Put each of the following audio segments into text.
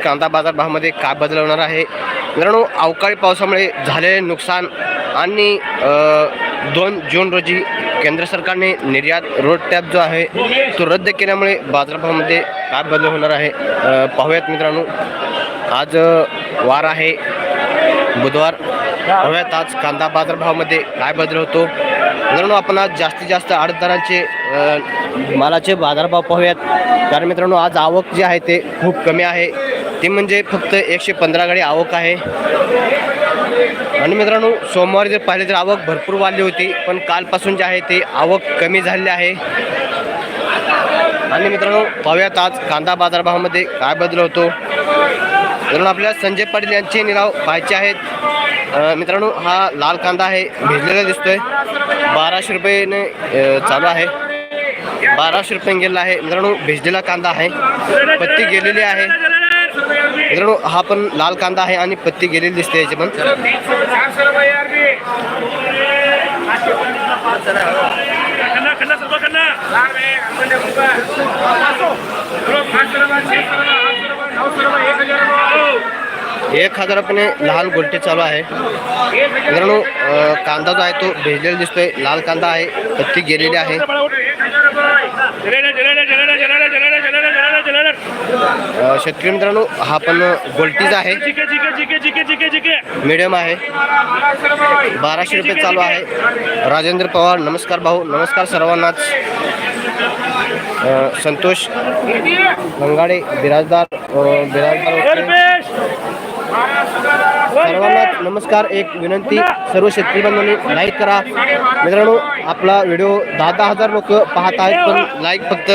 कांदा बाजार भावामध्ये काय बदल होणार आहे? मित्रांनो अवकाळी पावसामुळे झालेले नुकसान आणि दोन जून रोजी केंद्र सरकारने निर्यात रोड टॅप जो आहे तो रद्द केल्यामुळे बाजारभावामध्ये काय बदल होणार आहे? पाहूयात मित्रांनो. आज वार आहे. बुधवार. पाहूयात आज कांदा बाजारभावामध्ये काय बदल होतो? मित्रांनो आपण आज जास्तीत जास्त आडतदारांचे मालाचे बाजारभाव पाहूयात. कारण मित्रांनो आज आवक जी आहे ते खूप कमी आहे. ते म्हणजे फक्त एकशे पंधरा गाडी आवक आहे. आणि मित्रांनो सोमवारी जर पाहिले तर आवक भरपूर वाढली होती पण कालपासून जे आहे ते आवक कमी झालेली आहे. आणि मित्रांनो पाहूयात आज कांदा बाजारभावामध्ये काय बदल होतो. मित्रांनो आपल्याला संजय पाटील यांचे निराव पाहायचे आहेत. मित्रांनो हा लाल कांदा आहे भिजलेला दिसतोय. बाराशे रुपयेने चालू आहे. बाराशे रुपये गेलेला आहे. मित्रांनो भिजलेला कांदा आहे. पत्ती गेलेली आहे. मित्रांनो हा पण लाल कांदा आहे आणि पत्ती गेलेली दिसते याची पण. एक हजार लहान गोलटे चालू आहे. मित्रांनो कांदा जो आहे तो भिजलेला दिसतोय. लाल कांदा आहे पत्ती गेलेली आहे. शेतकरी मित्रांनो हा पण गोल्टीज आहे. मिडियम आहे. बाराशे रुपये चालू आहे. राजेंद्र पवार नमस्कार भाऊ. नमस्कार सर्वांनाच. संतोष गंगाडे बिराजदार बिराजदार सर्वांना नमस्कार. एक विनंती सर्व शेतकरी बांधवांनी लाईक करा. मित्रांनो आपला व्हिडिओ दहा दहा हजार लोक पाहत आहेत पण लाईक फक्त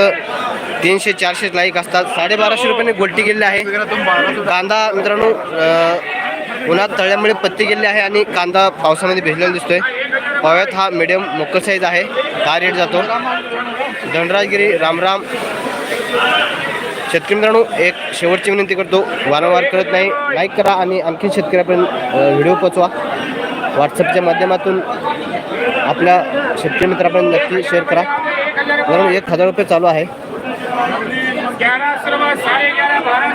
तीनशे चारशे लाईक असतात. साडेबाराशे रुपयाने गोलटी गेलेली आहे. कांदा मित्रांनो उन्हात तळल्यामुळे पत्ती गेलेली आहे आणि कांदा पावसामध्ये भिजलेला दिसतोय. पाव्यात हा मिडियम मोकळ साईज आहे. हा रेट जातो. धनराजगिरी रामराम. शेतकरी मित्रांनो एक शेवटची विनंती करतो. वारंवार करत नाही. लाईक करा आणि आणखी शेतकऱ्यापर्यंत व्हिडिओ पोचवा व्हॉट्सअपच्या माध्यमातून आपल्या शेतकरी मित्रापर्यंत नक्की शेअर करा. म्हणून एक हजार रुपये चालू आहे. ग्यारह सरवा साढ़े ग्यारह बारह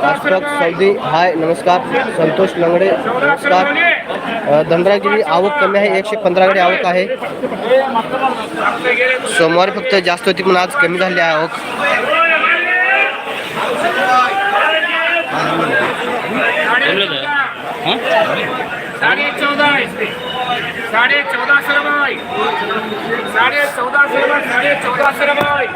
राष्ट्रक सौदी हाय नमस्कार संतोष लंगडे नमस्कार। धनरागिरी आवक कमी आहे एकशे पंधरा गाडी आवक आहे। सोमवारी फक्त जास्त होती पण आज कमी झाली आहे आवक. साढ़े चौदह साढ़े चौदह सरवाई साढ़े चौदह सरवा साढ़े चौदह सरवाई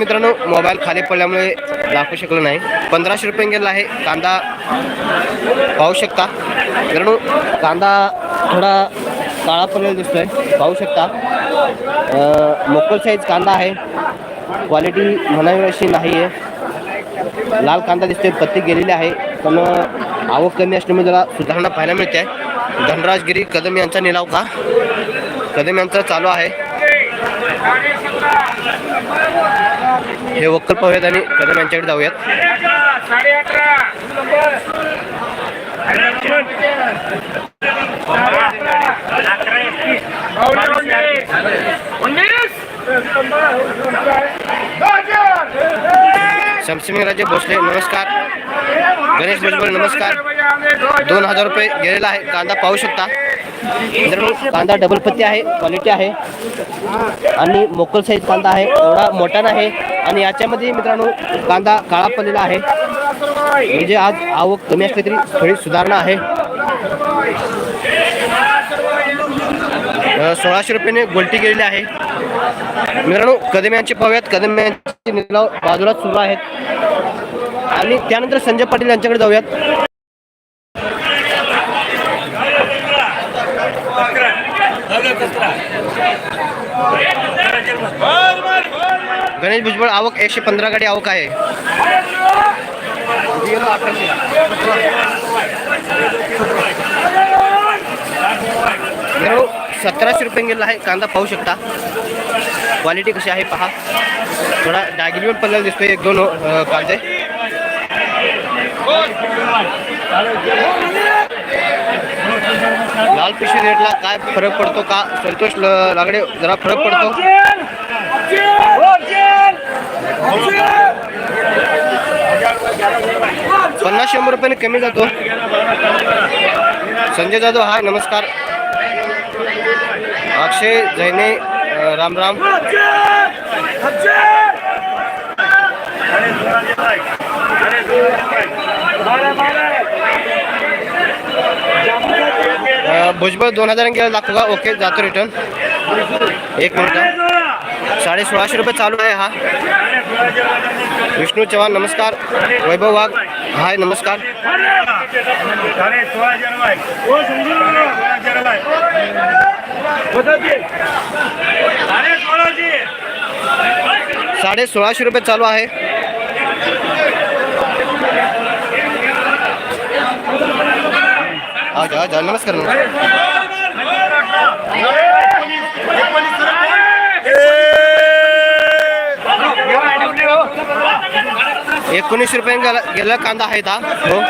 मित्रांनो मोबाईल खाली पडल्यामुळे दाखवू शकलो नाही. पंधराशे रुपये गेला आहे. कांदा पाहू शकता. मित्रांनो कांदा थोडा काळा पडलेला दिसतोय. पाहू शकता. मोकल साईज कांदा आहे. क्वालिटी म्हणावी अशी नाही आहे लाल कांदा दिसतोय पत्ती गेलेली आहे. पण आवक कमी असल्यामुळे जरा सुधारणा पाहायला मिळते. आहे धनराजगिरी कदम यांचा निलाव का? कदम यांचा चालू आहे. हे वक्कल पाहूयात आणि कदम यांच्याकडे जाऊयात. शमसिंगराजे भोसले नमस्कार. गणेश भुजबळ नमस्कार. दोन हजार रुपये गेलेला आहे. कांदा पाहू शकता. कांदा डबल पत्ती आहे. क्वालिटी आहे. आणि मोकल साईज कांदा आहे. एवढा मोठा नाही. आणि याच्यामध्ये मित्रांनो कांदा काळा पडलेला आहे. म्हणजे आज आवक कमी असली तरी थोडी सुधारणा आहे. सोळाशे रुपयाने गोलटी गेलेली आहे. मित्रांनो कदम यांचे पाहूयात. कदम यांचे निलाव बाजूला सुरू आहेत. आणि त्यानंतर संजय पाटील यांच्याकडे जाऊयात. गणेश भुजबळ आवक एकशे पंधरा गाडी आवक आहे. मित्रांनो, सतराशे रुपये गेला आहे. कांदा पाहू शकता. क्वालिटी कशी आहे पहा. थोडा डागिरीवर पडलेला दिसतोय. एक दोन कांदे. लाल पिशवी रेटला काय फरक पडतो का? संतोष ल- लागडे जरा फरक पडतो. पन्नास शंभर रुपयाने कमी जातो. संजय जाधव हाय नमस्कार. अक्षय जैने राम राम। भुजबळ दोन हज़ार गेला दाखवू ओके, जातो रिटर्न एक मिनिट साडे सोळाशे रुपये चालू आहे हा. विष्णू चव्हाण, नमस्कार. वैभव वाघ. हाय नमस्कार. साडे सोळाशे रुपये चालू आहे. हा जा नमस्कार नमस्कार. एकोणीसशे रुपये गेला गेला कांदा आहे हा. हो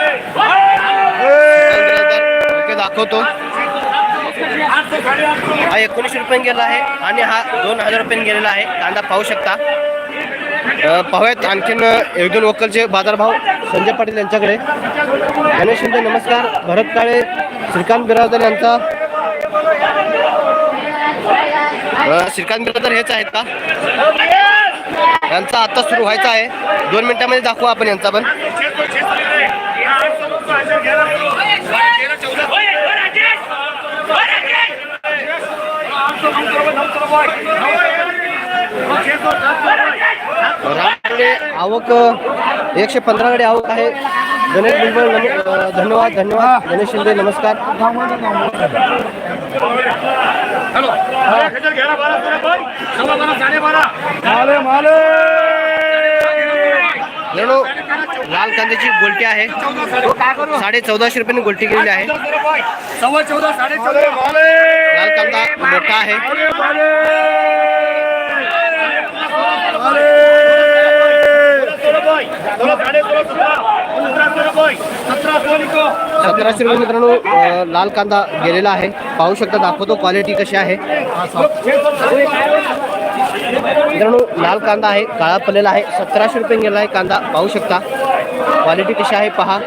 दाखवतो. हा एकोणीसशे रुपये गेला आहे आणि हा दोन हजार रुपये गेलेला आहे. कांदा पाहू शकता. पाहूयात आणखीन एक दोन वक्कलचे बाजारभाव. संजय पाटील यांच्याकडे. गणेश शिंदे नमस्कार. भरत काळे श्रीकांत बिराजदार यांचा. श्रीकांत बिराजदार हेच आहेत का? यांचा आता सुरू व्हायचा आहे. दोन मिनिटांमध्ये दाखवू आपण यांचा पण. रामकडे आवक एकशे पंधराकडे आवक आहे. गणेश बुलबुल धन्यवाद धन्यवाद. गणेश शिंदे नमस्कार. लाल कांद्याची गोलटी आहे. साडे चौदाशे रुपयांनी गोलटी गेलेली आहे. सव्वा चौदा साडे चौदा. लाल कांदा मोठा आहे. सतराशे रुपये मित्रांनो लाल कांदा गेलेला आहे. पाहू शकता दाखवतो क्वालिटी कशी आहे. मित्रांनो लाल कांदा आहे काळा पडलेला आहे. सतराशे रुपये गेला आहे कांदा पाहू शकता. क्वालिटी कशी आहे पहा.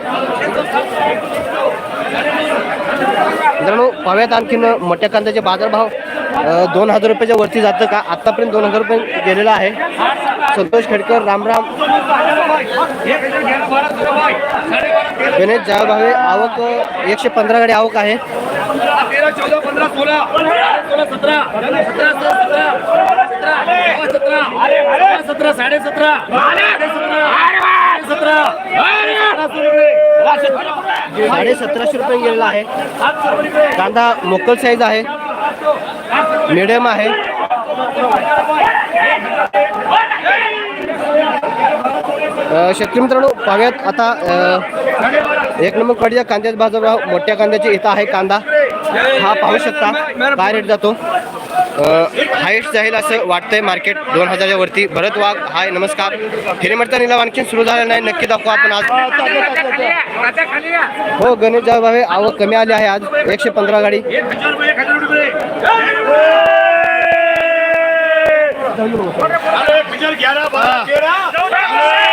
मित्रांनो पाहूयात आणखीन मोठ्या कांद्याचे बाजारभाव. दोन हजार रुपयाच्या वरती जातं का? आत्तापर्यंत दोन हजार रुपये गेलेला आहे. संतोष खेडकर रामराम गणेश जायभावे आवक एकशे पंधरा गाडी आवक आहे. सतरा साडे सतरा साडे सतराशे रुपये गेलेला आहे. कांदा मोकल साईज आहे. मिडियम आहे. शेतकरी मित्रांनो पाहूयात आता एक नंबर कडीच्या कांद्याचा बाजारभाव मोठ्या कांद्याची इथं आहे कांदा. हा पाहू शकता काय रेट जातो? हाईट जाईल असं वाटतंय मार्केट दोन हजारच्या वरती. भरत वाघ हाय नमस्कार. हिरेमठचा निलाव आणखी सुरू झाला नाही नक्की दाखवू आपण आज. हो गणेश भावे आवक कमी आली आहे आज. एकशे पंधरा गाडी. ग्यारह बारह तेरह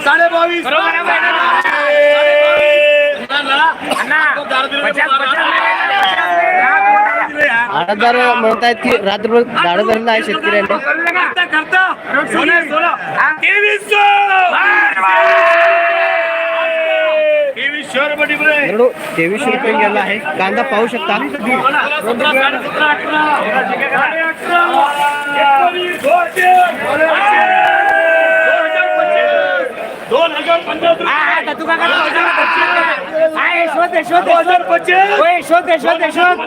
साढ़े बावीस साडे आडतदार म्हणतायत की रात्रभर दाडं धरलं आहे शेतकऱ्यांना करता करता सोळा तेवीसशे तेवीसशे रुपये डिबरे मित्रांनो तेवीसशे रुपये गेला आहे. कांदा पाहू शकता. दोन हजार पन्नास यशवंत यशवंत यशवंत ओय, यशवंत यशवंत यशवंत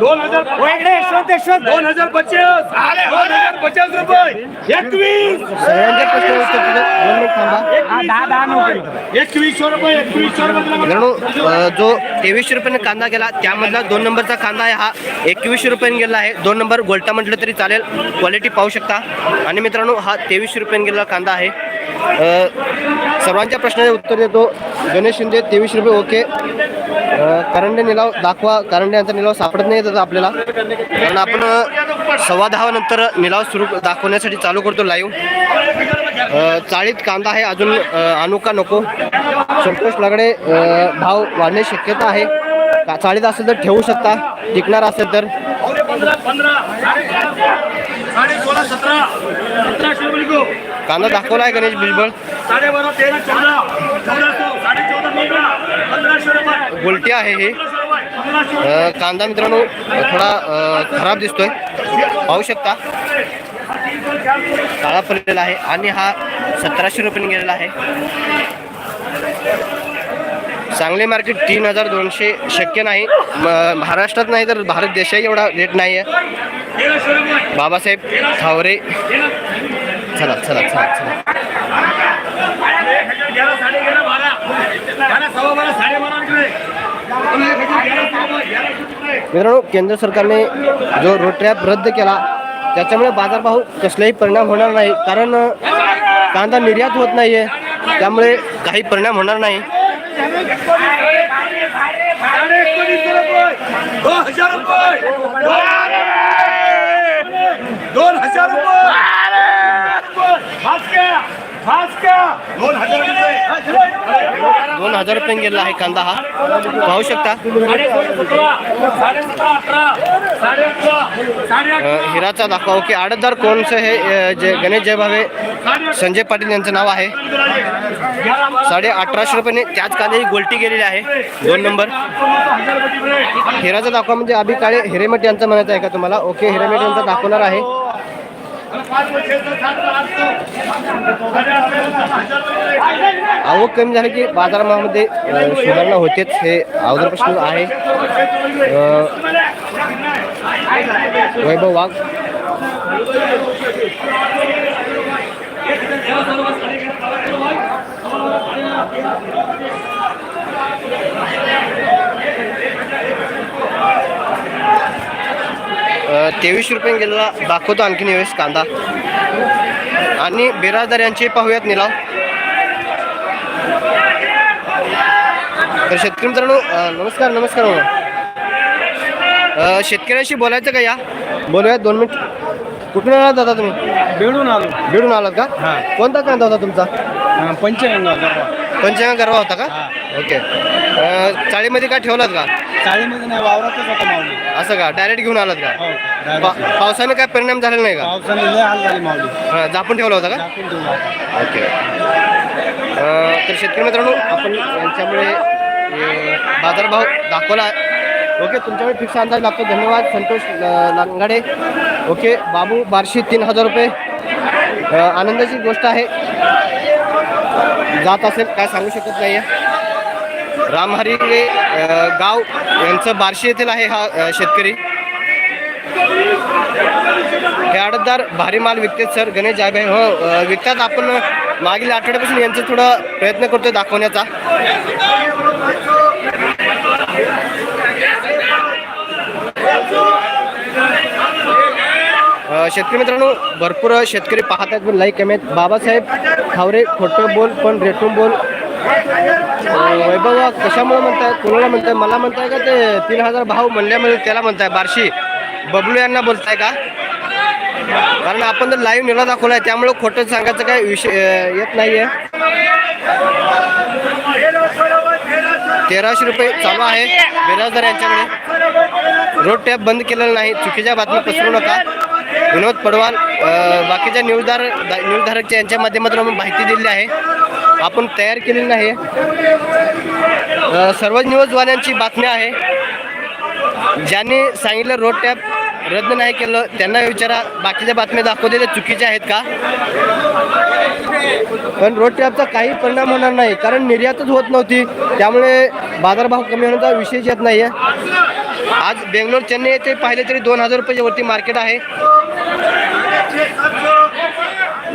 दोन हजार दोन दोन पचास रुपये. एकवीस. हा, एकवीसशे एकवीसशे जो तेवीसशे रुपयाने कांदा गेला त्यामधला दोन नंबरचा कांदा आहे हा एकवीसशे रुपयाने गेला आहे. दोन नंबर गोल्टा म्हटलं तरी चालेल. क्वालिटी पाहू शकता. आणि मित्रांनो हा तेवीसशे रुपयाने गेलेला कांदा आहे. सर्वांच्या प्रश्नाचे उत्तर देतो. गणेश शिंदे तेवीस रुपये ओके. करंडे निलाव दाखवा. करंडे यांचा निलाव सापडत नाही येतात आपल्याला. कारण आपण सव्वा दहा नंतर निलाव सुरू दाखवण्यासाठी चालू करतो लाईव्ह चाळीत कांदा आहे. अजून अनुका का नको. संतोष लागडे भाव वाढण्याची शक्यता आहे. चाळीत असेल तर ठेवू शकता. टिकणार असेल तर. साडे सोळा सतरा. कांदा दाखवला आहे गणेश भुजबळ साडे बारा तेरा चौदा. चौदा साडे चौदा पंधरा. पंधराशे रुपये गोलटी आहे हे. कांदा मित्रांनो थोडा खराब दिसतोय. पाहू शकता. काळा पडलेला आहे. आणि हा सतराशे रुपयाने गेलेला आहे. सांगली मार्केट तीन हजार दोनशे शक्य नाही. म- महाराष्ट्रात नाही तर भारत देशही एवढा रेट नाही आहे. बाबासाहेब थावरे. चला चला चला चला. मित्रांनो केंद्र सरकारने जो रोड ट्रॅप रद्द केला त्याच्यामुळे बाजारभाव कसलाही परिणाम होणार नाही. कारण कांदा निर्यात होत नाही आहे त्यामुळे काही परिणाम होणार नाही. हजार रुपये. दोन हजार रुपये. दोन हजार रुपये. गेलेला आहे कांदा हा. पाहू शकता. हिराचा दाखवा की आडतदार कोणचं हे जे गणेश जयभावे संजय पाटील यांचं नाव आहे. साडे अठराशे रुपयाने त्याच कांद्याची गोलटी गेलेली आहे. दोन नंबर. हिराचा दाखवा म्हणजे अभि काळे हिरेमठ यांचं म्हणायचं आहे का तुम्हाला? ओके हिरेमठ यांचा दाखवणार आहे. आवक कमी झाली की बाजारामध्ये सुधारणा होतेच हे अगोदरपासून आहे. वैभव वाघ. तेवीस रुपये गेलेला दाखवतो आणखीन वेळेस कांदा. आणि बिराजदार यांचे पाहूयात निलाव. तर शेतकरी मित्रांनो नमस्कार नमस्कार हो. अ, शेतकऱ्याशी बोलायचं का या? बोलूयात दोन मिनिट. कुठून आलात दादा तुम्ही? बेडून आलो. बिडून आलात का? हा. कोणता कांदा होता तुमचा? पंचगंगा पंचगंगा गरवा होता का? ओके. अ, चाळीमध्ये काय ठेवलात का? चाळीमध्ये नाही वावरातच होता माऊली. असं का? डायरेक्ट घेऊन आलात का? हो पा- direct. पावसाने काय परिणाम झालेला नाही का? पावसाने लय हाल झाली माऊली. हा, ठेवला होता का? टाकून ठेवला होता. ओके. अ, तर शेतकरी मित्रांनो आपण यांच्यामुळे बाजारभाव दाखवला. ओके तुमच्याकडे फिक्स अंदाज लागतो. धन्यवाद. संतोष लांगाडे ओके बाबू बारशे तीन हजार रुपये. अ, आनंदाची गोष्ट आहे. जात असेल काय सांगू शकत नाही रामहरी गाव यांचं बार्शी येथील आहे हा शेतकरी. हे आडतदार भारी माल विकतात सर. गणेश जायभाई हो विकतात आपण मागील आठवड्यापासून यांचं थोडा प्रयत्न करतोय दाखवण्याचा. शेतकरी मित्रांनो भरपूर शेतकरी पाहत आहेत. पण लाईक कमी आहेत बाबासाहेब खावरे खोटं बोल पण रेटून बोल. वैभव कशामुळे म्हणताय? कोणाला म्हणताय? मला म्हणताय का ते तीन हजार भाव म्हणल्यामुळे त्याला म्हणताय बारशी? बबलू यांना बोलताय का? कारण आपण तर लाईव्ह निला दाखवलाय त्यामुळे खोटं सांगायचं काय विषय येत येत नाहीये. तेराशे रुपये चालू आहे बिराजदार यांच्याकडे. रोड टॅप बंद केलेला नाही चुकीच्या बातम्या पसरू नका. विनोद पडवाल बाकीच्या न्यूजदार दा- न्यूजधारकच्या यांच्या माध्यमातून आपण माहिती दिलेली आहे. आपण तयार केलेली नाही सर्व न्यूजवाल्यांची बातम्या आहे. ज्यांनी सांगितलं रोड टॅप रद्द नाही केलं त्यांना विचारा बाकीच्या बातम्या दाखवते त्या चुकीच्या आहेत का? पण रोड टॅपचा काही परिणाम होणार नाही कारण निर्यातच होत नव्हती. त्यामुळे बाजारभाव कमी होण्याचा विषयच येत नाही आहे आज बेंगलोर चेन्नई येथे पाहिले तरी दोन हजार रुपयावरती वरती मार्केट आहे.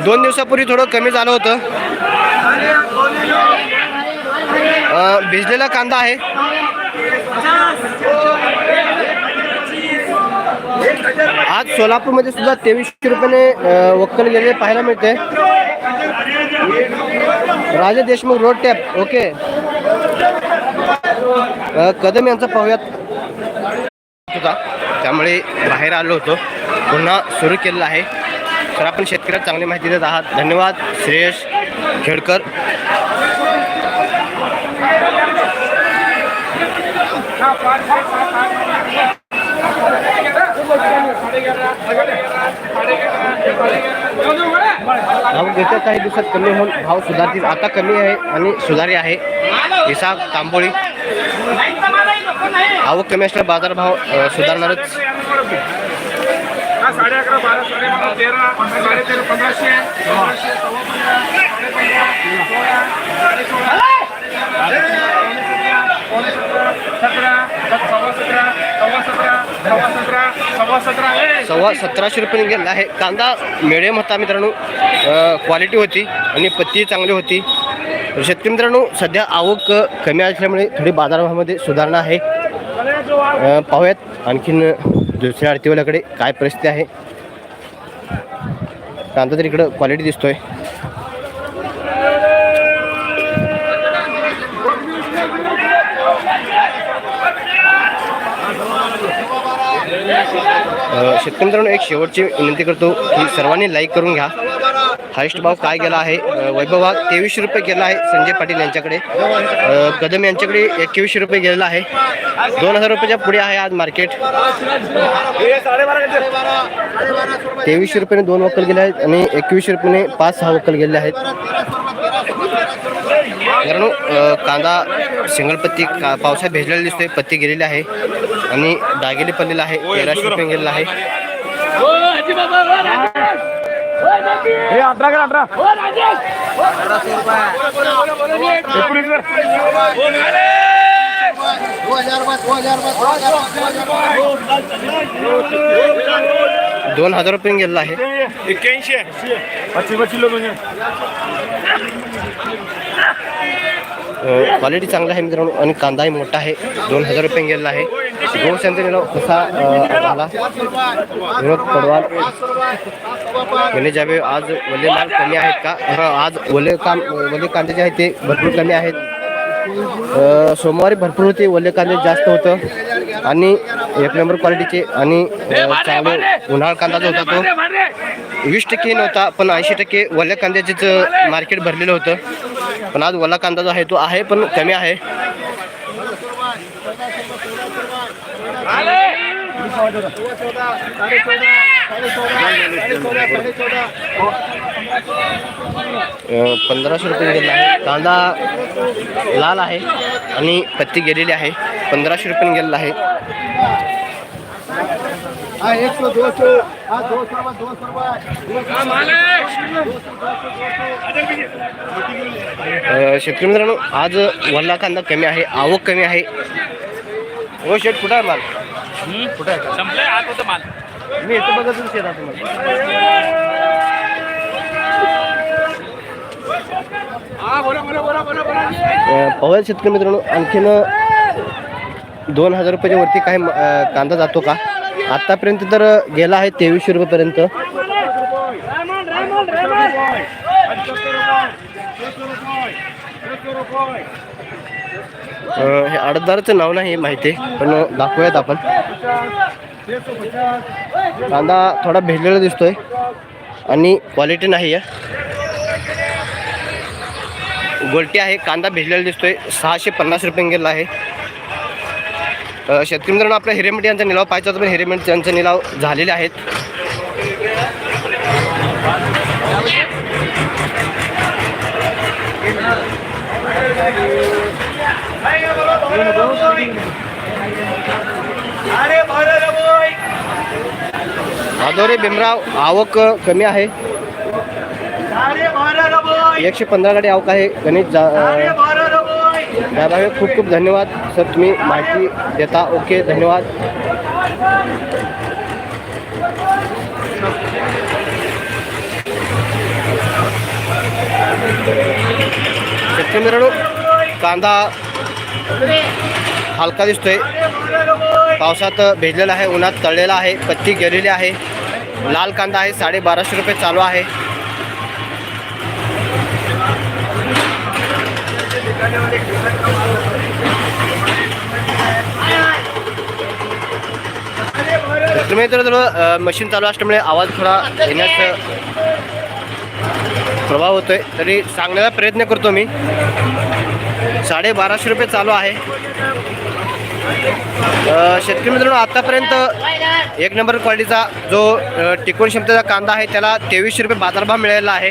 दोन दिवसापूर्वी थोडं कमी झालं होतं. भिजलेला कांदा आहे. आज सोलापूरमध्ये सुद्धा तेवीसशे रुपयाने वक्कल गेलेले पाहायला मिळते. Raja Deshmukh road tap okay. Kadam यांचा पाहूयात. होता. त्यामुळे बाहेर आलो होतो. पुन्हा सुरू केलेलं आहे. तर आपण शेतकऱ्याला चांगली माहिती देत आहात. धन्यवाद. श्रेयश खेडकर. भाव गेल्या काही दिवसात कमी होऊन भाव सुधारतील. आता कमी आहे आणि सुधारी आहे. इसाक तांबोळी. आवक कमी असल्या बाजारभाव सुधारणारच साडे अकरा बारा साडे बारा तेरा साडे तेरा पंधराशे सव्वा सतराशे रुपये गेला आहे कांदा मिडियम होता मित्रांनो क्वालिटी होती आणि पत्ती चांगली होती शेतकरी मित्रांनो सध्या आवक कमी असल्यामुळे थोडी बाजारभावामध्ये सुधारणा आहे पाहूयात आणखीन दुसऱ्या आरतीवाल्याकडे काय परिस्थिती आहे. कांदा तर इकडं क्वालिटी दिसतोय. शेतकरी मित्रांनो एक शेवटची विनंती करतो की सर्वांनी लाईक करून घ्या. हायस्ट भाव काय गेला आहे? वैभव हा तेवीसशे रुपये गेला आहे संजय पाटील यांच्याकडे. कदम यांच्याकडे एकवीसशे रुपये गेलेला आहे. दोन हजार रुपयाच्या पुढे आहे आज मार्केट तेवीसशे रुपयाने दोन वक्कल गेले आहेत आणि एकवीसशे रुपयाने पाच सहा वक्कल गेलेले आहेत. कारण कांदा सिंगल पत्ती का पावसात भेजलेला दिसतोय पत्ती गेलेली आहे आणि डागेली पडलेला आहे तेराशे रुपये गेलेला आहे. हे अठरा करा अठरा एकोणीस. दोन हजार रुपये गेलेला आहे. एक्क्याऐंशी पच्चीस पच्चीस लोक म्हणजे क्वालिटी चांगला आहे मित्रांनो आणि कांदाही मोठा आहे. दोन हजार रुपये गेलेला आहे. गोस यांचा कसा झाला. विनोद पडवाल. गेले जावे आज वले कमी आहेत का? आज वले काम वले कांदे जे आहेत ते भरपूर कमी आहेत. सोमवारी भरपूर होते. वले कांदे जास्त होतं. आणि एक नंबर क्वालिटीचे आणि चांगले उन्हाळ कांदा जो होता तो. वीस टक्के नव्हता पण ऐंशी टक्के वल्ल्या कांद्याचेच मार्केट भरलेलं होतं. पण आज वल्ला कांदा जो आहे तो आहे पण कमी आहे. पंधराशे रुपये गेलेला आहे. कांदा लाल आहे आणि पत्ती गेलेली आहे. पंधराशे रुपये गेलेला आहे. शेतकरी मित्रांनो आज वल्ला कांदा कमी आहे आवक कमी आहे. हो शेट कुठं आहे माल? कुठं आहे? संपलंय आत होतं माल? मी येतो बघा तुम्ही. शेतात बोला बोला बोला बोला बोला. पवार शेतकरी मित्रांनो आणखीन दोन हजार रुपयाच्या वरती काय अं, कांदा जातो का? आतापर्यंत तर गेला आहे तेवीसशे रुपयेपर्यंत. अं, हे अडदारचं नाव नाही माहिती पण दाखवूयात आपण. कांदा थोडा भेजलेला दिसतोय आणि क्वालिटी नाही आहे. गोलटी आहे कांदा भिजलेला दिसतोय सहाशे पन्नास रुपये गेला आहे. शेतकरी मित्रांनो आपल्या हिरेमेट यांचा निलाव पाहिजे होता पण हिरेमेट यांचा निलाव झालेले आहेत. अरे भीमराव आवक कमी आहे. एकशे पंधरा गाडी आवक आहे. गणेश जा दादा खूप खूप धन्यवाद. सर तुम्ही माहिती देता. ओके धन्यवाद. शेतकरी मित्रांनो कांदा हलका दिसतोय. पावसात भिजलेला आहे उन्हात तळलेला आहे पत्ती गेलेली आहे. लाल कांदा आहे साडे बाराशे रुपये चालू आहे. तुम्ही तर थोडं मशीन चालू असल्यामुळे आवाज थोडा येण्याचं प्रभाव होतोय. तरी सांगण्याचा प्रयत्न करतो मी. साडे बाराशे रुपये चालू आहे. शेतकरी मित्रांनो आतापर्यंत एक नंबर क्वालिटीचा जो टिकून टिकवून क्षमतेचा कांदा आहे त्याला तेवीसशे रुपये बाजारभाव मिळालेला आहे.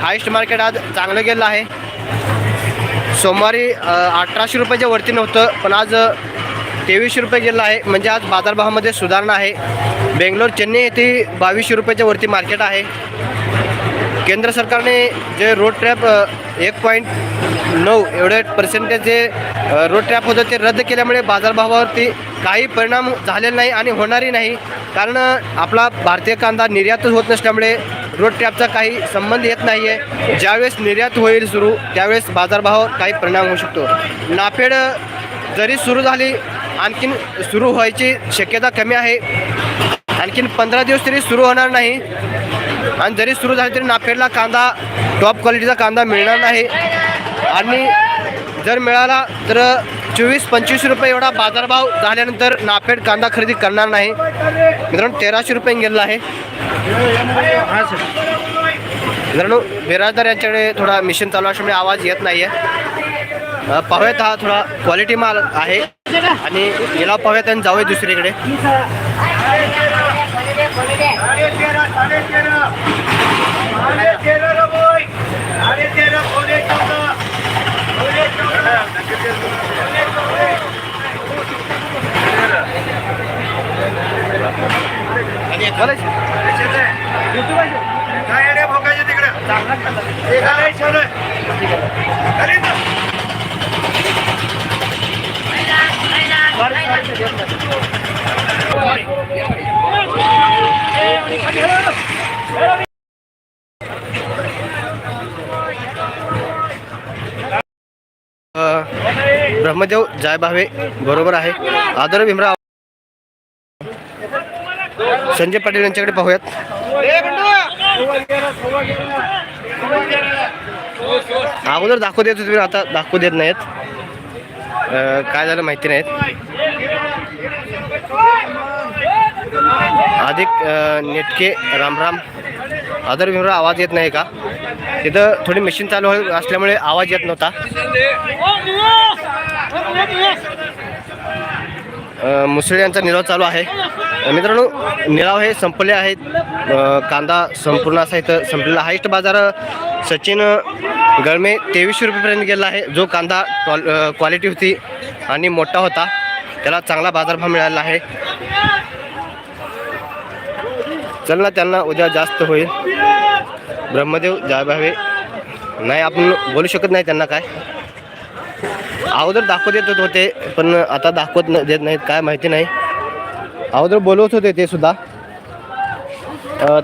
हायस्ट मार्केट आज चांगलं गेलं आहे. सोमवारी अठराशे रुपयाच्या वरती नव्हतं पण आज तेवीसशे रुपये गेलं आहे. म्हणजे आज बाजारभावामध्ये सुधारणा आहे. बेंगलोर चेन्नई येथे बावीसशे रुपयाच्या वरती मार्केट आहे. केंद्र सरकारने जे रोड ट्रॅप एक पॉईंट नऊ एवढे पर्सेंटेज जे रोड ट्रॅप होतं ते रद्द केल्यामुळे बाजारभावावरती काही परिणाम झालेला नाही आणि होणारही नाही. कारण आपला भारतीय कांदा निर्यातच होत नसल्यामुळे रोड ट्रॅपचा काही संबंध येत नाही आहे ज्यावेळेस निर्यात होईल सुरू त्यावेळेस बाजारभावावर काही परिणाम होऊ शकतो. नाफेड जरी सुरू झाली आणखीन सुरू व्हायची शक्यता कमी आहे. आणखीन पंधरा दिवस तरी सुरू होणार नाही. आणि जरी सुरू झाली तरी नाफेडला कांदा टॉप क्वालिटीचा कांदा मिळणार नाही. आणि जर मिळाला तर चोवीस पंचवीस रुपये एवढा बाजारभाव झाल्यानंतर नाफेड कांदा खरेदी करणार नाही. मित्रांनो तेराशे रुपये गेलेला आहे. मित्रांनो बिराजदार यांच्याकडे थोडा मिशन चालू असल्यामुळे आवाज येत नाही आहे पाहूयात हा थोडा क्वालिटी माल आहे आणि याला पाहूयात आणि जाऊया दुसरीकडे. साडे ब्रह्मदेव जाय भावे बरोबर आहे. आदर भीमराव. संजय पाटील यांच्याकडे पाहूयात. अगोदर दाखवू देत होते आता दाखवू देत नाहीत. काय झालं माहिती नाहीत. अधिक नेटके रामराम. आदर विमरा आवाज येत नाही का? तिथं थोडी मशीन चालू होईल असल्यामुळे आवाज येत नव्हता. अ, मुसळे यांचा निलाव चालू आहे. मित्रांनो निळाव हे संपले आहेत. कांदा संपूर्ण असा इथं संपलेला. हायस्ट बाजार सचिन गळमे तेवीसशे रुपयेपर्यंत गेला आहे. जो कांदा क्वाल क्वालिटी होती आणि मोठा होता त्याला चांगला बाजारभाव मिळाला आहे. चल ना त्यांना उद्या जास्त होईल. ब्रह्मदेव जायभावे नाही आपण बोलू शकत नाही त्यांना काय. अगोदर दाखवत येत होते पण आता दाखवत न देत नाहीत काय माहिती नाही. अगोदर बोलवत होते ते सुद्धा.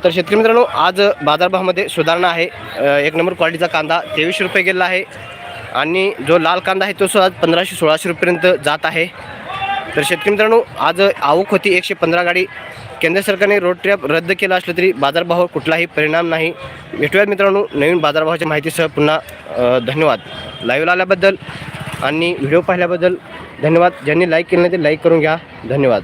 तर शेतकरी मित्रांनो आज बाजारभावामध्ये सुधारणा आहे. एक नंबर क्वालिटीचा कांदा तेवीसशे रुपये गेला आहे. आणि जो लाल कांदा आहे तो सुद्धा आज पंधराशे सोळाशे रुपयेपर्यंत जात आहे. तर शेतकरी मित्रांनो आज आवक होती एकशे पंधरा गाडी. केंद्र सरकारने रोड ट्रॅप रद्द केला असलं तरी बाजारभावावर कुठलाही परिणाम नाही. भेटूयात मित्रांनो नवीन बाजारभावाच्या माहितीसह पुन्हा. धन्यवाद. लाईव्हला आल्याबद्दल आणि व्हिडिओ पाहिल्याबद्दल धन्यवाद. ज्यांनी लाईक केलं नाही ते लाईक करून घ्या. धन्यवाद.